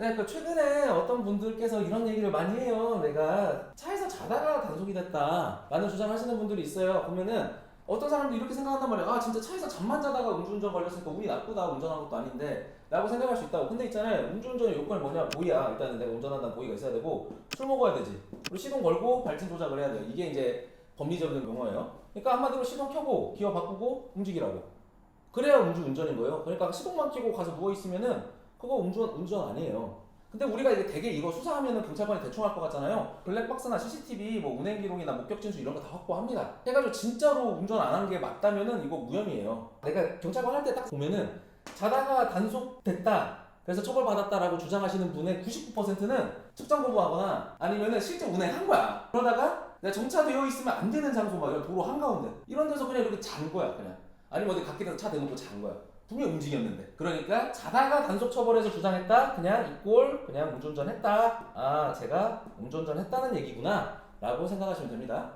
네, 그 최근에 어떤 분들께서 이런 얘기를 많이 해요. 내가 차에서 자다가 단속이 됐다. 라는 주장을 하시는 분들이 있어요. 보면은 어떤 사람도 이렇게 생각한단 말이에요. 아, 진짜 차에서 잠만 자다가 음주운전 걸렸으니까 운이 나쁘다. 운전한 것도 아닌데. 라고 생각할 수 있다고. 근데 있잖아요. 음주운전의 요건이 뭐냐? 보이야. 일단은 내가 운전한다는 보이가 있어야 되고, 술 먹어야 되지. 그리고 시동 걸고 발진 조작을 해야 돼요. 이게 이제 법리적인 용어예요. 그러니까 한마디로 시동 켜고 기어 바꾸고 움직이라고. 그래야 음주운전인 거예요. 그러니까 시동만 켜고 가서 누워있으면은 그거 운전, 운전 아니에요. 근데 우리가 이게 되게 이거 수사하면은 경찰관이 대충 할 것 같잖아요. 블랙박스나 CCTV, 뭐 운행 기록이나 목격 진술 이런 거 다 확보합니다. 해가지고 진짜로 운전 안 한 게 맞다면은 이거 무혐의예요. 내가 경찰관 할 때 딱 보면은 자다가 단속됐다. 그래서 처벌받았다라고 주장하시는 분의 99%는 측정 거부하거나 아니면은 실제 운행한 거야. 그러다가 내가 정차되어 있으면 안 되는 장소 막 이런 도로 한가운데 이런 데서 그냥 이렇게 잔 거야 그냥. 아니면 어디 갓길에서 차 대놓고 잔 거야. 분명히 움직였는데. 그러니까 자다가 단속 처벌해서 주장했다. 그냥 이꼴 그냥 음주운전 했다. 아 제가 음주운전 했다는 얘기구나. 라고 생각하시면 됩니다.